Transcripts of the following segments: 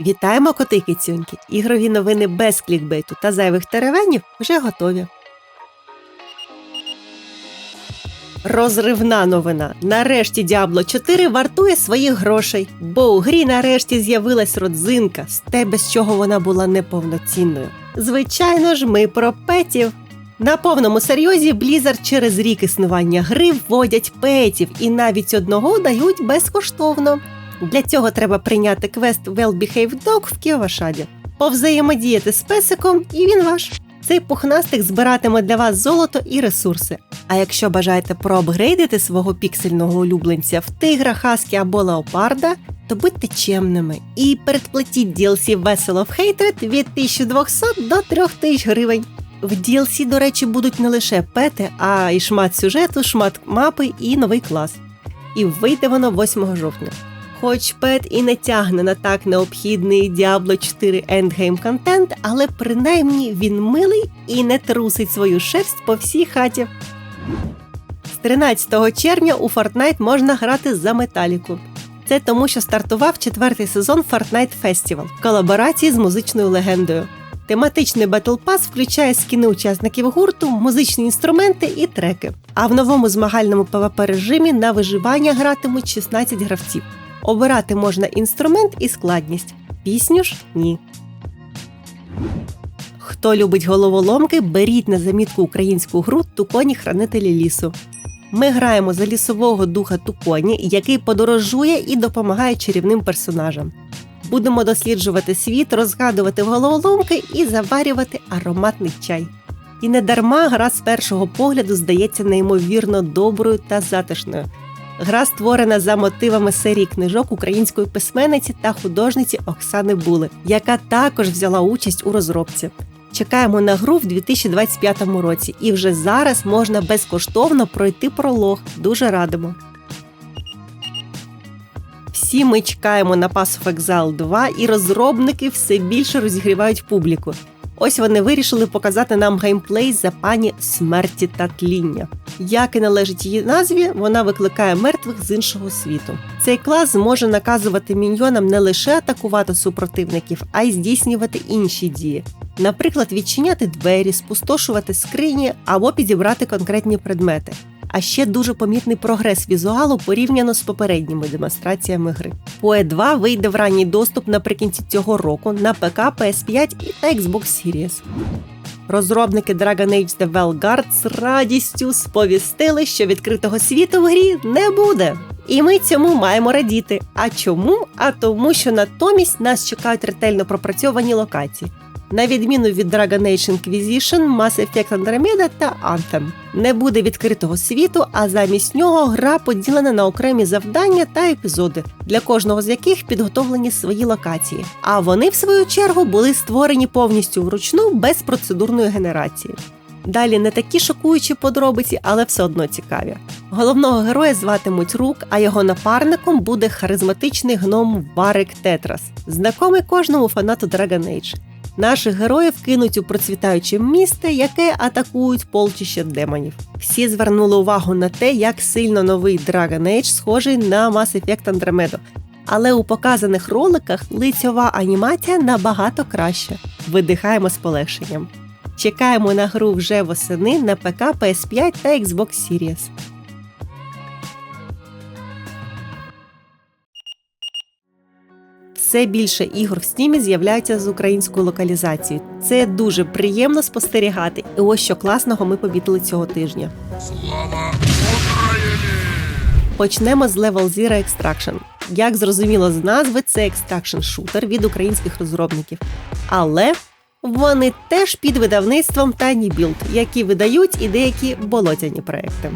Вітаємо, коти кицюньки! Ігрові новини без клікбейту та зайвих теревенів вже готові. Розривна новина. Нарешті Діабло 4 вартує своїх грошей, бо у грі нарешті з'явилась родзинка, з те, без чого вона була неповноцінною. Звичайно ж, ми про петів. На повному серйозі Blizzard через рік існування гри вводять петів і навіть одного дають безкоштовно. Для цього треба прийняти квест Well Behaved Dog в Кіовашаді, повзаємодіяти з песиком, і він ваш. Цей пухнастик збиратиме для вас золото і ресурси. А якщо бажаєте проапгрейдити свого піксельного улюбленця в тигра, хаскі або леопарда, то будьте чемними і передплатіть DLC Vessel of Hatred від 1200 до 3000 гривень. В DLC, до речі, будуть не лише пети, а й шмат сюжету, шмат мапи і новий клас. І вийде воно 8 жовтня. Хоч пет і не тягне на так необхідний Diablo 4 Endgame контент, але принаймні він милий і не трусить свою шерсть по всій хаті. З 13 червня у Fortnite можна грати за металіку. Це тому, що стартував четвертий сезон Fortnite Festival в колаборації з музичною легендою. Тематичний Battle Pass включає скіни учасників гурту, музичні інструменти і треки. А в новому змагальному PvP режимі на виживання гратимуть 16 гравців. Обирати можна інструмент і складність. Пісню ж ні. Хто любить головоломки, беріть на замітку українську гру Туконі Хранителі лісу. Ми граємо за лісового духа Туконі, який подорожує і допомагає чарівним персонажам. Будемо досліджувати світ, розгадувати головоломки і заварювати ароматний чай. І не дарма гра з першого погляду здається неймовірно доброю та затишною. Гра створена за мотивами серії книжок української письменниці та художниці Оксани Були, яка також взяла участь у розробці. Чекаємо на гру в 2025 році, і вже зараз можна безкоштовно пройти пролог. Дуже радимо. Всі ми чекаємо на Pass of Exile 2, і розробники все більше розігрівають публіку. Ось вони вирішили показати нам геймплей за пані смерті та тління. Як і належить її назві, вона викликає мертвих з іншого світу. Цей клас зможе наказувати міньйонам не лише атакувати супротивників, а й здійснювати інші дії. Наприклад, відчиняти двері, спустошувати скрині або підібрати конкретні предмети. А ще дуже помітний прогрес візуалу порівняно з попередніми демонстраціями гри. PoE 2 вийде в ранній доступ наприкінці цього року на ПК, PS5 і та Xbox Series. Розробники Dragon Age The Well Guard з радістю сповістили, що відкритого світу в грі не буде. І ми цьому маємо радіти. А чому? А тому, що натомість нас чекають ретельно пропрацьовані локації. На відміну від Dragon Age Inquisition, Mass Effect Andromeda та Anthem. Не буде відкритого світу, а замість нього гра поділена на окремі завдання та епізоди, для кожного з яких підготовлені свої локації. А вони, в свою чергу, були створені повністю вручну без процедурної генерації. Далі не такі шокуючі подробиці, але все одно цікаві. Головного героя зватимуть Рук, а його напарником буде харизматичний гном Варик Тетрас, знайомий кожному фанату Dragon Age. Наших героїв кинуть у процвітаюче місто, яке атакують полчища демонів. Всі звернули увагу на те, як сильно новий Dragon Age схожий на Mass Effect Andromeda. Але у показаних роликах лицьова анімація набагато краща. Видихаємо з полегшенням. Чекаємо на гру вже восени на ПК, PS5 та Xbox Series. Все більше ігор в стімі з'являються з українською локалізацією. Це дуже приємно спостерігати. І ось що класного ми помітили цього тижня. Слава Україні! Почнемо з Level Zero Extraction. Як зрозуміло з назви, це екстракшн шутер від українських розробників. Але вони теж під видавництвом Tiny Build, які видають і деякі болотяні проекти.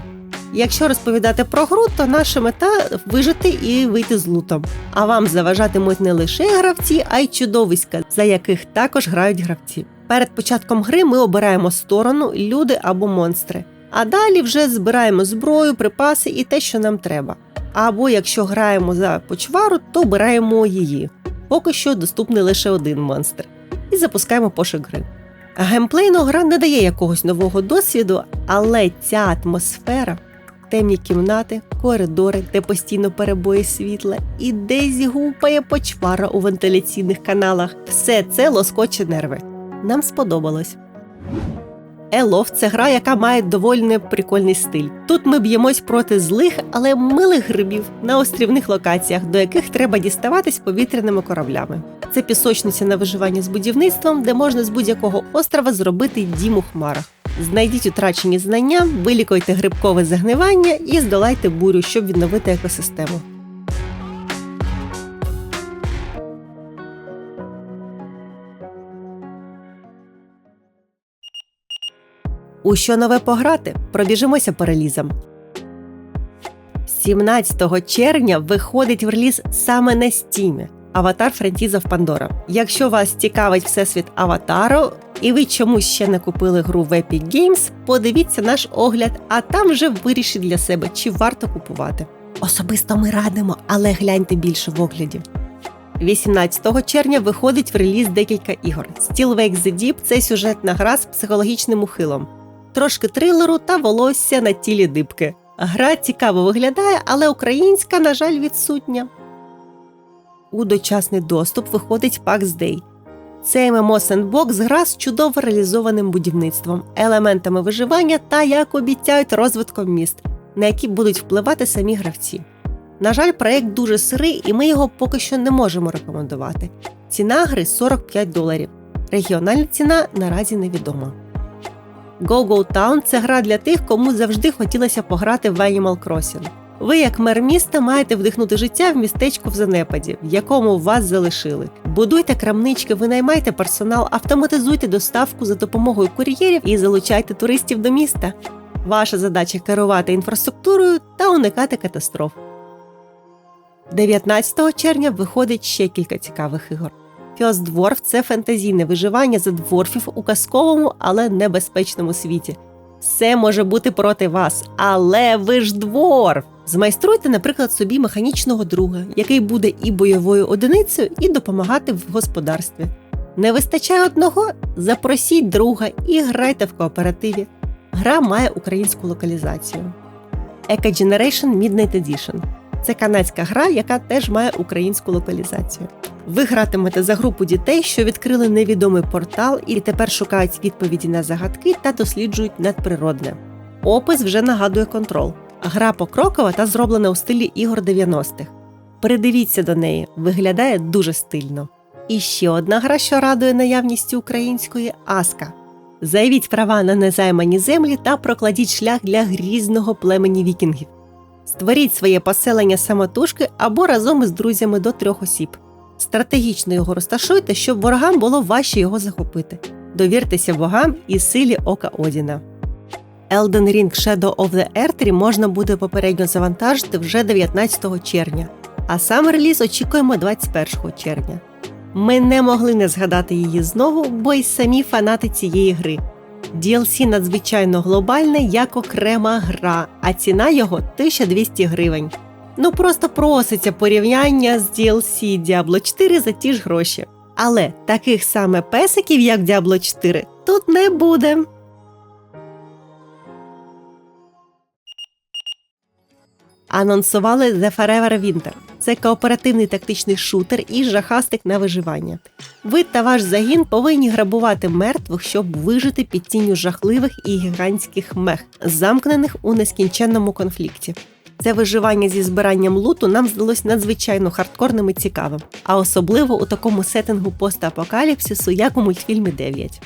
Якщо розповідати про гру, то наша мета вижити і вийти з лутом. А вам заважатимуть не лише гравці, а й чудовиська, за яких також грають гравці. Перед початком гри ми обираємо сторону, люди або монстри. А далі вже збираємо зброю, припаси і те, що нам треба. Або якщо граємо за почвару, то обираємо її. Поки що доступний лише один монстр. І запускаємо пошук гри. Геймплейно гра не дає якогось нового досвіду, але ця атмосфера темні кімнати, коридори, де постійно перебої світла, і десь гупає почвара у вентиляційних каналах. Все це лоскоче нерви. Нам сподобалось. Елов це гра, яка має доволі неприкольний стиль. Тут ми б'ємось проти злих, але милих грибів на острівних локаціях, до яких треба діставатись повітряними кораблями. Це пісочниця на виживання з будівництвом, де можна з будь-якого острова зробити дім у хмарах. Знайдіть утрачені знання, вилікуйте грибкове загнивання і здолайте бурю, щоб відновити екосистему. У що нове пограти? Пробіжимося по релізам. 17 червня виходить в реліз саме на стімі Аватар Френтіза в Пандора. Якщо вас цікавить всесвіт Аватару, і ви чомусь ще не купили гру в Epic Games, подивіться наш огляд, а там вже вирішіть для себе, чи варто купувати. Особисто ми радимо, але гляньте більше в огляді. 18 червня виходить в реліз декілька ігор. Still Wake the Deep – це сюжетна гра з психологічним ухилом. Трошки трилеру та волосся на тілі дибки. Гра цікаво виглядає, але українська, на жаль, відсутня. У дочасний доступ виходить PAX Day. Це ММО Sandbox гра з чудово реалізованим будівництвом, елементами виживання та, як обіцяють, розвитком міст, на які будуть впливати самі гравці. На жаль, проект дуже сирий, і ми його поки що не можемо рекомендувати. Ціна гри 45 доларів. Регіональна ціна наразі невідома. Go Go Town – це гра для тих, кому завжди хотілося пограти в Animal Crossing. Ви, як мер міста, маєте вдихнути життя в містечку в занепаді, в якому вас залишили. Будуйте крамнички, винаймайте персонал, автоматизуйте доставку за допомогою кур'єрів і залучайте туристів до міста. Ваша задача керувати інфраструктурою та уникати катастроф. 19 червня виходить ще кілька цікавих ігор. Dwarf – це фентезійне виживання за дворфів у казковому, але небезпечному світі. Все може бути проти вас, але ви ж дворф! Змайструйте, наприклад, собі механічного друга, який буде і бойовою одиницею, і допомагати в господарстві. Не вистачає одного? Запросіть друга і грайте в кооперативі. Гра має українську локалізацію. Eco Generation Midnight Edition це канадська гра, яка теж має українську локалізацію. Ви гратимете за групу дітей, що відкрили невідомий портал і тепер шукають відповіді на загадки та досліджують надприродне. Опис вже нагадує контрол. Гра покрокова та зроблена у стилі ігор 90-х. Придивіться до неї, виглядає дуже стильно. І ще одна гра, що радує наявністю української Аска. Заявіть права на незаймані землі та прокладіть шлях для грізного племені вікінгів. Створіть своє поселення самотужки або разом із друзями до трьох осіб. Стратегічно його розташуйте, щоб ворогам було важче його захопити. Довіртеся богам і силі ока Одіна. Elden Ring Shadow of the Erdtree можна буде попередньо завантажити вже 19 червня, а сам реліз очікуємо 21 червня. Ми не могли не згадати її знову, бо й самі фанати цієї гри. DLC надзвичайно глобальне як окрема гра, а ціна його 1200 гривень. Ну просто проситься порівняння з DLC Diablo 4 за ті ж гроші. Але таких саме песиків, як Diablo 4, тут не буде. Анонсували The Forever Winter. Це кооперативний тактичний шутер і жахастик на виживання. Ви та ваш загін повинні грабувати мертвих, щоб вижити під тінню жахливих і гігантських мех, замкнених у нескінченному конфлікті. Це виживання зі збиранням луту нам здалось надзвичайно хардкорним і цікавим, а особливо у такому сеттингу постапокаліпсису, як у мультфільмі 9.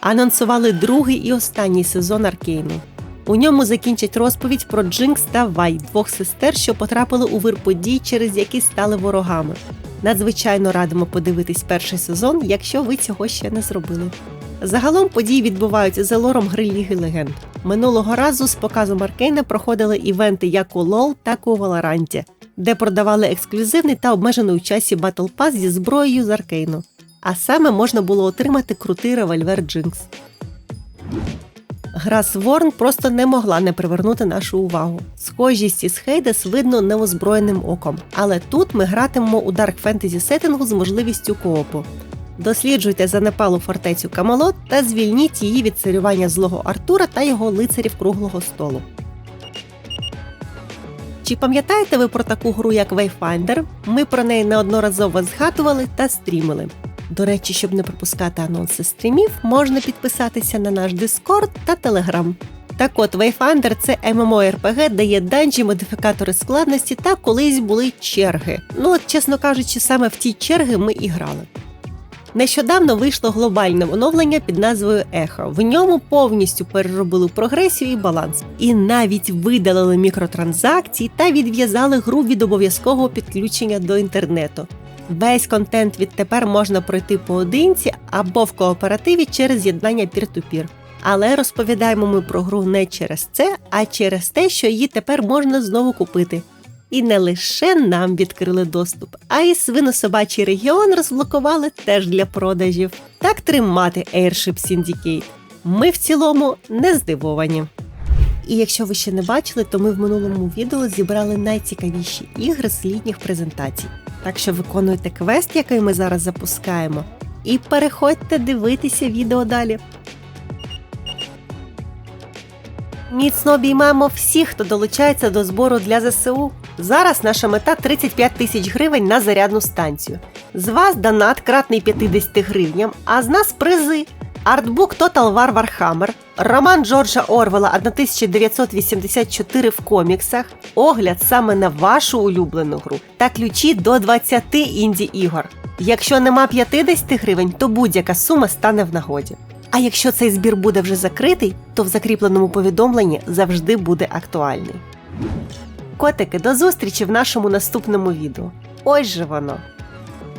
Анонсували другий і останній сезон Аркейну. У ньому закінчать розповідь про Джинкс та Вай, двох сестер, що потрапили у вир подій, через які стали ворогами. Надзвичайно радимо подивитись перший сезон, якщо ви цього ще не зробили. Загалом події відбуваються за лором гри Ліги Легенд. Минулого разу з показом Аркейна проходили івенти як у LoL, так і у Валоранті, де продавали ексклюзивний та обмежений у часі Battle Pass зі зброєю з Аркейну. А саме можна було отримати крутий револьвер Джинкс. Гра Сворн просто не могла не привернути нашу увагу. Схожість із Хейдес видно неозброєним оком, але тут ми гратимемо у дарк фентезі сеттингу з можливістю коопу. Досліджуйте занепалу фортецю Камелот та звільніть її від царювання злого Артура та його лицарів круглого столу. Чи пам'ятаєте ви про таку гру, як Wayfinder? Ми про неї неодноразово згадували та стрімили. До речі, щоб не пропускати анонси стрімів, можна підписатися на наш Discord та Telegram. Так от, Wayfinder – це MMORPG, де є данжі, модифікатори складності та колись були черги. Ну, от, чесно кажучи, саме в ті черги ми і грали. Нещодавно вийшло глобальне оновлення під назвою Ехо. В ньому повністю переробили прогресію і баланс, і навіть видалили мікротранзакції та відв'язали гру від обов'язкового підключення до інтернету. Весь контент відтепер можна пройти поодинці або в кооперативі через з'єднання peer-to-peer. Але розповідаємо ми про гру не через це, а через те, що її тепер можна знову купити. І не лише нам відкрили доступ, а й свинособачий регіон розблокували теж для продажів. Так тримати Airship Syndicate. Ми в цілому не здивовані. І якщо ви ще не бачили, то ми в минулому відео зібрали найцікавіші ігри з літніх презентацій. Так що виконуйте квест, який ми зараз запускаємо, і переходьте дивитися відео далі. Міцно обіймаємо всіх, хто долучається до збору для ЗСУ. Зараз наша мета 35 тисяч гривень на зарядну станцію. З вас донат кратний 50 гривням, а з нас призи. Артбук Total War Warhammer, роман Джорджа Орвела 1984 в коміксах, огляд саме на вашу улюблену гру та ключі до 20 інді ігор. Якщо нема 50 гривень, то будь-яка сума стане в нагоді. А якщо цей збір буде вже закритий, то в закріпленому повідомленні завжди буде актуальний. Котики, до зустрічі в нашому наступному відео. Ось же воно.